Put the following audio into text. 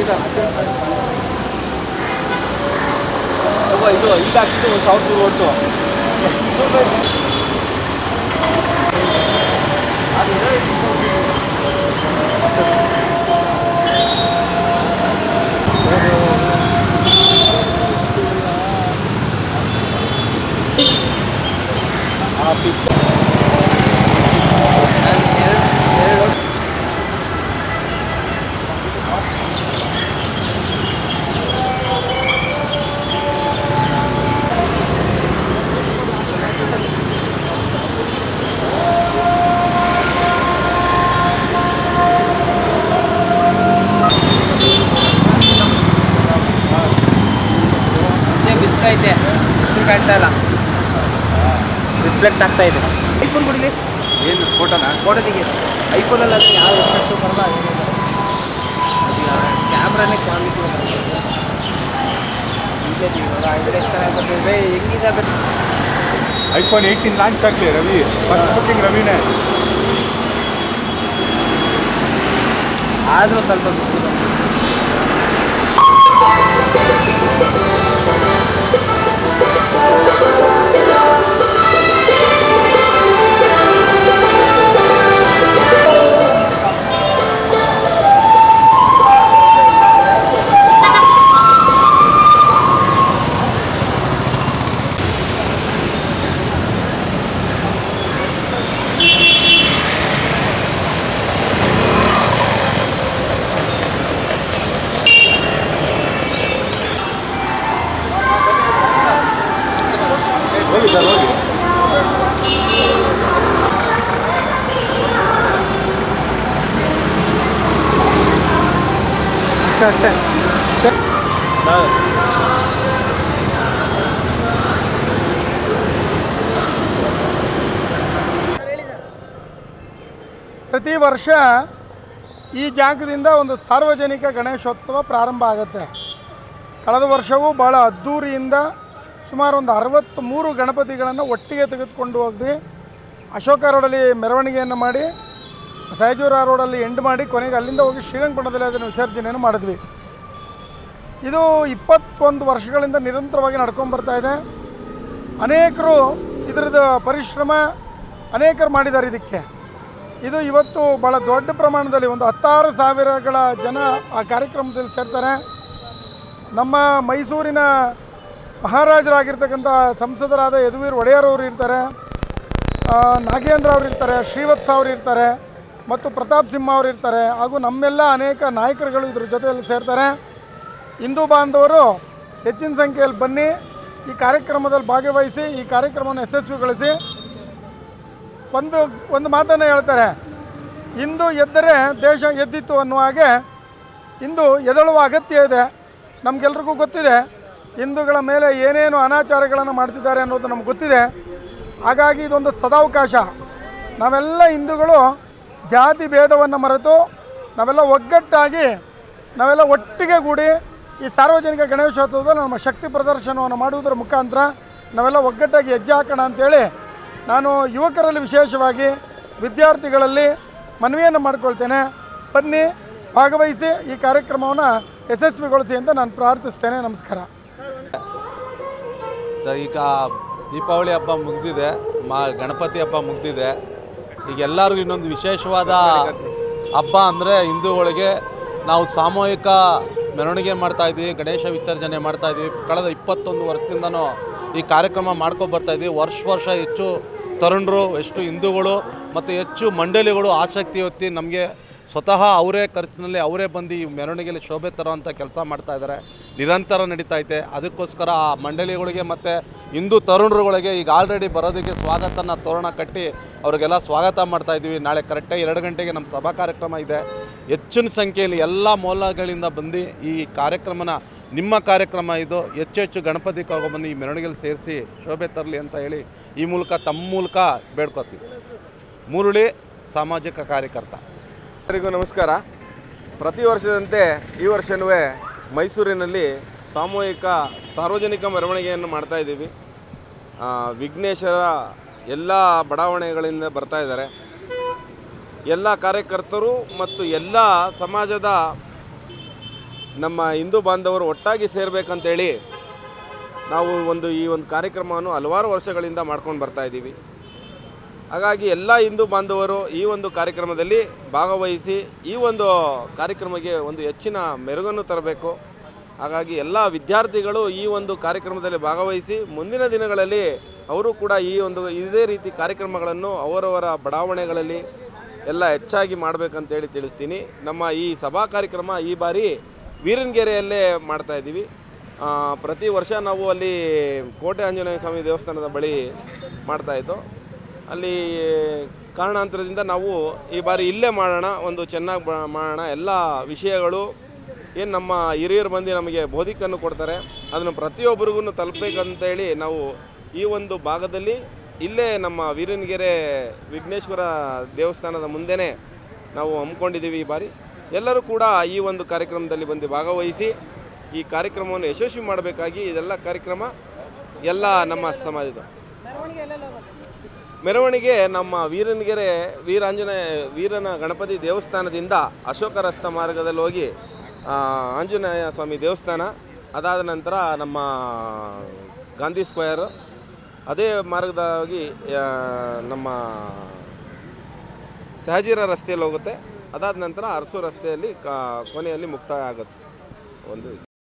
사이다. 저거 이거 이다 기둥 다 들어오죠. 아니, 아, 비 ಕಾಣ್ತಾ ಇಲ್ಲ. ರಿಫ್ಲೆಕ್ಟ್ ಆಗ್ತಾ ಇದೆ. ಐಫೋನ್ ಕೊಡಿಲಿ. ಏನು ಫೋಟೋನ ಫೋಟೋ ತೆಗಿ. ಐಫೋನಲ್ಲಿ ಅದು ಯಾವ ರಿಫ್ಲೆಕ್ಟು ಬರಲ್ಲ ಕ್ಯಾಮ್ರಾನೇ ಕ್ವಾಲಿಟಿ ಹೆಂಗಿದೆ ಐಫೋನ್ ಏಯ್ಟೀನ್ ಲಾಂಚ್ ಆಗಲಿ ರವಿ. First booking ರವಿನೇ. ಆದರೂ ಸ್ವಲ್ಪ ಬಿಸಿಲು ಪ್ರತಿ ವರ್ಷ ಈ ಜಾಗದಿಂದ ಒಂದು ಸಾರ್ವಜನಿಕ ಗಣೇಶೋತ್ಸವ ಪ್ರಾರಂಭ ಆಗುತ್ತೆ. ಕಳೆದ ವರ್ಷವೂ ಭಾಳ ಅದ್ಧೂರಿಯಿಂದ ಸುಮಾರು ಒಂದು ಅರವತ್ತ್ಮೂರು ಗಣಪತಿಗಳನ್ನು ಒಟ್ಟಿಗೆ ತೆಗೆದುಕೊಂಡು ಹೋಗಿ ಅಶೋಕ ರೋಡಲ್ಲಿ ಮೆರವಣಿಗೆಯನ್ನು ಮಾಡಿ, ಸಹಜೂರ ರೋಡಲ್ಲಿ ಎಂಡ್ ಮಾಡಿ, ಕೊನೆಗೆ ಅಲ್ಲಿಂದ ಹೋಗಿ ಶ್ರೀರಂಗಪಟ್ಟಣದಲ್ಲಿ ಅದನ್ನು ವಿಸರ್ಜನೆಯನ್ನು ಮಾಡಿದ್ವಿ. ಇದು ಇಪ್ಪತ್ತೊಂದು ವರ್ಷಗಳಿಂದ ನಿರಂತರವಾಗಿ ನಡ್ಕೊಂಡು ಇದೆ. ಅನೇಕರು ಇದರದು ಪರಿಶ್ರಮ ಅನೇಕರು ಮಾಡಿದ್ದಾರೆ ಇದಕ್ಕೆ. ಇದು ಇವತ್ತು ಭಾಳ ದೊಡ್ಡ ಪ್ರಮಾಣದಲ್ಲಿ ಒಂದು ಹತ್ತಾರು ಸಾವಿರಗಳ ಜನ ಆ ಕಾರ್ಯಕ್ರಮದಲ್ಲಿ ಸೇರ್ತಾರೆ. ನಮ್ಮ ಮೈಸೂರಿನ ಮಹಾರಾಜರಾಗಿರ್ತಕ್ಕಂಥ ಸಂಸದರಾದ ಯದುವೀರ್ ಒಡೆಯರ್ ಅವರು ಇರ್ತಾರೆ ನಾಗೇಂದ್ರ ಅವರು ಇರ್ತಾರೆ, ಶ್ರೀವತ್ಸ ಅವರು ಇರ್ತಾರೆ ಮತ್ತು ಪ್ರತಾಪ್ ಸಿಂಹ ಅವರು ಇರ್ತಾರೆ ಹಾಗೂ ನಮ್ಮೆಲ್ಲ ಅನೇಕ ನಾಯಕರುಗಳು ಇದ್ರ ಜೊತೆಯಲ್ಲಿ ಸೇರ್ತಾರೆ. ಹಿಂದೂ ಬಾಂಧವರು ಹೆಚ್ಚಿನ ಸಂಖ್ಯೆಯಲ್ಲಿ ಬನ್ನಿ, ಈ ಕಾರ್ಯಕ್ರಮದಲ್ಲಿ ಭಾಗವಹಿಸಿ, ಈ ಕಾರ್ಯಕ್ರಮವನ್ನು ಯಶಸ್ವಿಗೊಳಿಸಿ. ಒಂದು ಒಂದು ಮಾತನ್ನು ಹೇಳ್ತಾರೆ ಇಂದು ಎದ್ದರೆ ದೇಶ ಎದ್ದಿತ್ತು ಅನ್ನುವ ಹಾಗೆ ಇಂದು ಎದಳುವ ಅಗತ್ಯ ಇದೆ. ನಮಗೆಲ್ರಿಗೂ ಗೊತ್ತಿದೆ. ಹಿಂದೂಗಳ ಮೇಲೆ ಏನೇನು ಅನಾಚಾರಗಳನ್ನು ಮಾಡ್ತಿದ್ದಾರೆ ಅನ್ನೋದು ನಮ್ಗೆ ಗೊತ್ತಿದೆ. ಹಾಗಾಗಿ ಇದೊಂದು ಸದಾವಕಾಶ. ನಾವೆಲ್ಲ ಹಿಂದೂಗಳು ಜಾತಿ ಭೇದವನ್ನು ಮರೆತು ನಾವೆಲ್ಲ ಒಗ್ಗಟ್ಟಾಗಿ ನಾವೆಲ್ಲ ಒಟ್ಟಿಗೆ ಕೂಡಿ ಈ ಸಾರ್ವಜನಿಕ ಗಣೇಶೋತ್ಸವದಲ್ಲಿ ನಮ್ಮ ಶಕ್ತಿ ಪ್ರದರ್ಶನವನ್ನು ಮಾಡುವುದರ ಮುಖಾಂತರ ನಾವೆಲ್ಲ ಒಗ್ಗಟ್ಟಾಗಿ ಹೆಜ್ಜೆ ಹಾಕೋಣ ಅಂತೇಳಿ ನಾನು ಯುವಕರಲ್ಲಿ ವಿಶೇಷವಾಗಿ ವಿದ್ಯಾರ್ಥಿಗಳಲ್ಲಿ ಮನವಿಯನ್ನು ಮಾಡಿಕೊಳ್ತೇನೆ. ಬನ್ನಿ, ಭಾಗವಹಿಸಿ ಈ ಕಾರ್ಯಕ್ರಮವನ್ನು ಯಶಸ್ವಿಗೊಳಿಸಿ ಅಂತ ನಾನು ಪ್ರಾರ್ಥಿಸ್ತೇನೆ. ನಮಸ್ಕಾರ. ಈಗ ದೀಪಾವಳಿ ಹಬ್ಬ ಮುಗಿದಿದೆ, ಮಾ ಗಣಪತಿ ಹಬ್ಬ ಮುಗಿದಿದೆ. ಈಗ ಎಲ್ಲರಿಗೂ ಇನ್ನೊಂದು ವಿಶೇಷವಾದ ಹಬ್ಬ ಅಂದರೆ ಹಿಂದೂಗಳಿಗೆ ನಾವು ಸಾಮೂಹಿಕ ಮೆರವಣಿಗೆ ಮಾಡ್ತಾ ಇದ್ದೀವಿ, ಗಣೇಶ ವಿಸರ್ಜನೆ ಮಾಡ್ತಾ ಇದ್ದೀವಿ. ಕಳೆದ ಇಪ್ಪತ್ತೊಂದು ವರ್ಷದಿಂದನೂ ಈ ಕಾರ್ಯಕ್ರಮ ಮಾಡ್ಕೊಂಡು ಬರ್ತಾ ಇದ್ದೀವಿ. ವರ್ಷ ವರ್ಷ ಹೆಚ್ಚು ತರುಣರು, ಎಷ್ಟು ಹಿಂದೂಗಳು, ಮತ್ತು ಹೆಚ್ಚು ಮಂಡಳಿಗಳು ಆಸಕ್ತಿ ಹೊತ್ತಿ ನಮಗೆ ಸ್ವತಃ ಅವರೇ ಖರ್ಚಿನಲ್ಲಿ ಅವರೇ ಬಂದು ಈ ಮೆರವಣಿಗೆಯಲ್ಲಿ ಶೋಭೆ ತರುವಂಥ ಕೆಲಸ ಮಾಡ್ತಾ ಇದ್ದಾರೆ. ನಿರಂತರ ನಡೀತಾ ಐತೆ. ಅದಕ್ಕೋಸ್ಕರ ಆ ಮಂಡಳಿಗಳಿಗೆ ಮತ್ತು ಹಿಂದೂ ತರುಣರುಗಳಿಗೆ ಈಗ ಆಲ್ರೆಡಿ ಬರೋದಕ್ಕೆ ಸ್ವಾಗತನ ತೋರಣ ಕಟ್ಟಿ ಅವರಿಗೆಲ್ಲ ಸ್ವಾಗತ ಮಾಡ್ತಾ ಇದ್ದೀವಿ. ನಾಳೆ ಕರೆಕ್ಟಾಗಿ ಎರಡು ಗಂಟೆಗೆ ನಮ್ಮ ಸಭಾ ಕಾರ್ಯಕ್ರಮ ಇದೆ. ಹೆಚ್ಚಿನ ಸಂಖ್ಯೆಯಲ್ಲಿ ಎಲ್ಲ ಮೂಲಗಳಿಂದ ಬಂದು ಈ ಕಾರ್ಯಕ್ರಮನ, ನಿಮ್ಮ ಕಾರ್ಯಕ್ರಮ ಇದು. ಹೆಚ್ಚು ಹೆಚ್ಚು ಗಣಪತಿ ಕರ್ಕೊಂಡ್ಬಂದು ಈ ಮೆರವಣಿಗೆಯಲ್ಲಿ ಸೇರಿಸಿ ಶೋಭೆ ತರಲಿ ಅಂತ ಹೇಳಿ ಈ ಮೂಲಕ ತಮ್ಮ ಮೂಲಕ ಬೇಡ್ಕೋತೀವಿ. ಮುರುಳಿ ಸಾಮಾಜಿಕ ಕಾರ್ಯಕರ್ತ. ಎಲ್ಲರಿಗೂ ನಮಸ್ಕಾರ. ಪ್ರತಿ ವರ್ಷದಂತೆ ಈ ವರ್ಷನೂ ಮೈಸೂರಿನಲ್ಲಿ ಸಾಮೂಹಿಕ ಸಾರ್ವಜನಿಕ ಮೆರವಣಿಗೆಯನ್ನು ಮಾಡ್ತಾ ಇದ್ದೀವಿ. ವಿಘ್ನೇಶ್ವರ ಎಲ್ಲ ಬಡಾವಣೆಗಳಿಂದ ಬರ್ತಾ ಇದ್ದಾರೆ. ಎಲ್ಲ ಕಾರ್ಯಕರ್ತರು ಮತ್ತು ಎಲ್ಲ ಸಮಾಜದ ನಮ್ಮ ಹಿಂದೂ ಬಾಂಧವರು ಒಟ್ಟಾಗಿ ಸೇರಬೇಕಂತೇಳಿ ನಾವು ಒಂದು ಈ ಒಂದು ಕಾರ್ಯಕ್ರಮವನ್ನು ಹಲವಾರು ವರ್ಷಗಳಿಂದ ಮಾಡ್ಕೊಂಡು ಬರ್ತಾ ಇದ್ದೀವಿ. ಹಾಗಾಗಿ ಎಲ್ಲ ಹಿಂದೂ ಬಾಂಧವರು ಈ ಒಂದು ಕಾರ್ಯಕ್ರಮದಲ್ಲಿ ಭಾಗವಹಿಸಿ ಈ ಒಂದು ಕಾರ್ಯಕ್ರಮಕ್ಕೆ ಒಂದು ಹೆಚ್ಚಿನ ಮೆರುಗನ್ನು ತರಬೇಕು. ಹಾಗಾಗಿ ಎಲ್ಲ ವಿದ್ಯಾರ್ಥಿಗಳು ಈ ಒಂದು ಕಾರ್ಯಕ್ರಮದಲ್ಲಿ ಭಾಗವಹಿಸಿ ಮುಂದಿನ ದಿನಗಳಲ್ಲಿ ಅವರು ಕೂಡ ಈ ಒಂದು ಇದೇ ರೀತಿ ಕಾರ್ಯಕ್ರಮಗಳನ್ನು ಅವರವರ ಬಡಾವಣೆಗಳಲ್ಲಿ ಎಲ್ಲ ಹೆಚ್ಚಾಗಿ ಮಾಡಬೇಕಂತೇಳಿ ತಿಳಿಸ್ತೀನಿ. ನಮ್ಮ ಈ ಸಭಾ ಕಾರ್ಯಕ್ರಮ ಈ ಬಾರಿ ವೀರನಗೆರೆಯಲ್ಲೇ ಮಾಡ್ತಾ ಇದ್ದೀವಿ. ಪ್ರತಿ ವರ್ಷ ನಾವು ಅಲ್ಲಿ ಕೋಟೆ ಆಂಜನೇಯ ಸ್ವಾಮಿ ದೇವಸ್ಥಾನದ ಬಳಿ ಮಾಡ್ತಾಯಿದ್ದು ಅಲ್ಲಿ ಕಾರಣಾಂತರದಿಂದ ನಾವು ಈ ಬಾರಿ ಇಲ್ಲೇ ಮಾಡೋಣ, ಒಂದು ಚೆನ್ನಾಗಿ ಮಾಡೋಣ. ಎಲ್ಲ ವಿಷಯಗಳು ಏನು ನಮ್ಮ ಹಿರಿಯರು ಬಂದು ನಮಗೆ ಬೋಧಿಕನ್ನು ಕೊಡ್ತಾರೆ. ಅದನ್ನು ಪ್ರತಿಯೊಬ್ಬರಿಗೂ ತಲುಪಬೇಕಂತೇಳಿ ನಾವು ಈ ಒಂದು ಭಾಗದಲ್ಲಿ ಇಲ್ಲೇ ನಮ್ಮ ವೀರನಗೆರೆ ವಿಘ್ನೇಶ್ವರ ದೇವಸ್ಥಾನದ ಮುಂದೆನೇ ನಾವು ಹಮ್ಮಿಕೊಂಡಿದ್ದೀವಿ ಈ ಬಾರಿ. ಎಲ್ಲರೂ ಕೂಡ ಈ ಒಂದು ಕಾರ್ಯಕ್ರಮದಲ್ಲಿ ಬಂದು ಭಾಗವಹಿಸಿ ಈ ಕಾರ್ಯಕ್ರಮವನ್ನು ಯಶಸ್ವಿ ಮಾಡಬೇಕಾಗಿ ಇದೆಲ್ಲ ಕಾರ್ಯಕ್ರಮ ಎಲ್ಲ ನಮ್ಮ ಸಮಾಜದ. ಮೆರವಣಿಗೆ ನಮ್ಮ ವೀರನಗೆರೆ ವೀರಾಂಜನೇಯ ವೀರನ ಗಣಪತಿ ದೇವಸ್ಥಾನದಿಂದ ಅಶೋಕ ರಸ್ತ ಮಾರ್ಗದಲ್ಲಿ ಹೋಗಿ ಆಂಜನೇಯ ಸ್ವಾಮಿ ದೇವಸ್ಥಾನ, ಅದಾದ ನಂತರ ನಮ್ಮ ಗಾಂಧಿ ಸ್ಕ್ವೇರು, ಅದೇ ಮಾರ್ಗದಾಗಿ ನಮ್ಮ ಸಹಜೀರ ರಸ್ತೆಯಲ್ಲಿ ಹೋಗುತ್ತೆ. ಅದಾದ ನಂತರ ಅರಸು ರಸ್ತೆಯಲ್ಲಿ ಕಾ, ಕೊನೆಯಲ್ಲಿ ಮುಕ್ತಾಯ ಆಗುತ್ತೆ. ಒಂದು